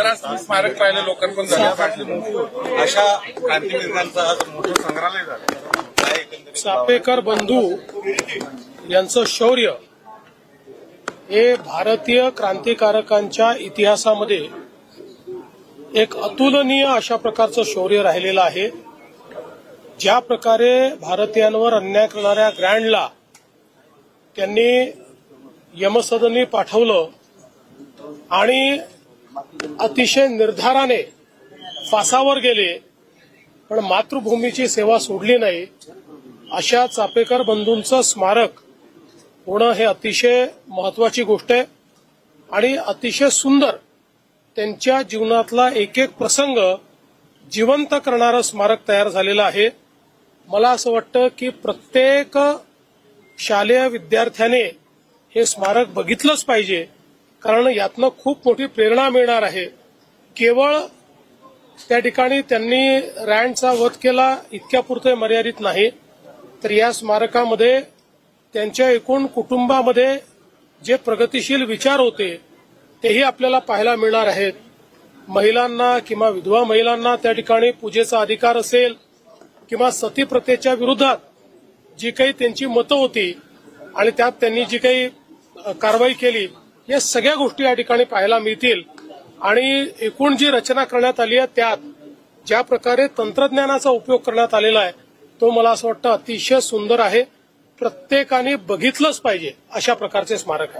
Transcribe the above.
जरा स्मारक पाहिलं लोकांकडून झालं वाटलं अशा क्रांतीवीरांचं आज मोठं संग्रहालय झालं. चापेकर बंधू यांचं शौर्य हे भारतीय क्रांतिकारकांच्या इतिहासामध्ये एक अतुलनीय अशा प्रकारचं शौर्य राहिलेलं आहे. ज्या प्रकारे भारतीयांवर अन्याय करणाऱ्या ग्रँडला त्यांनी यमसदनी पाठवलं आणि अतिशय निर्धाराने फासावर गेले पण मातृभूमीची सेवा सोडली नाही. अशा चापेकर बंधूंचं स्मारक होणं हे अतिशय महत्वाची गोष्ट आहे आणि अतिशय सुंदर त्यांच्या जीवनातला एक एक प्रसंग जिवंत करणारं स्मारक तयार झालेलं आहे. मला असं वाटतं की प्रत्येक शालेय विद्यार्थ्याने हे स्मारक बघितलंच पाहिजे. कारण यातनं खूप मोठी प्रेरणा मिळणार आहे. केवळ त्या ठिकाणी त्यांनी रँडचा वध केला इतक्यापुरते मर्यादित नाही. तर या स्मारकामध्ये त्यांच्या एकूण कुटुंबामध्ये जे प्रगतिशील विचार होते तेही आपल्याला पाहायला मिळणार आहेत. महिलांना किंवा विधवा महिलांना त्या ठिकाणी पूजेचा अधिकार असेल किंवा सती प्रथेच्या विरोधात जी काही त्यांची मतं होती आणि त्यात त्यांनी जी काही कारवाई केली या सगळ्या गोष्टी या ठिकाणी पाहायला मिळतील. आणि एकूण जी रचना करण्यात आली आहे त्यात ज्या प्रकारे तंत्रज्ञानाचा उपयोग करण्यात आलेला आहे तो मला असं वाटतं अतिशय सुंदर आहे. प्रत्येकाने बघितलंच पाहिजे अशा प्रकारचे स्मारक आहे.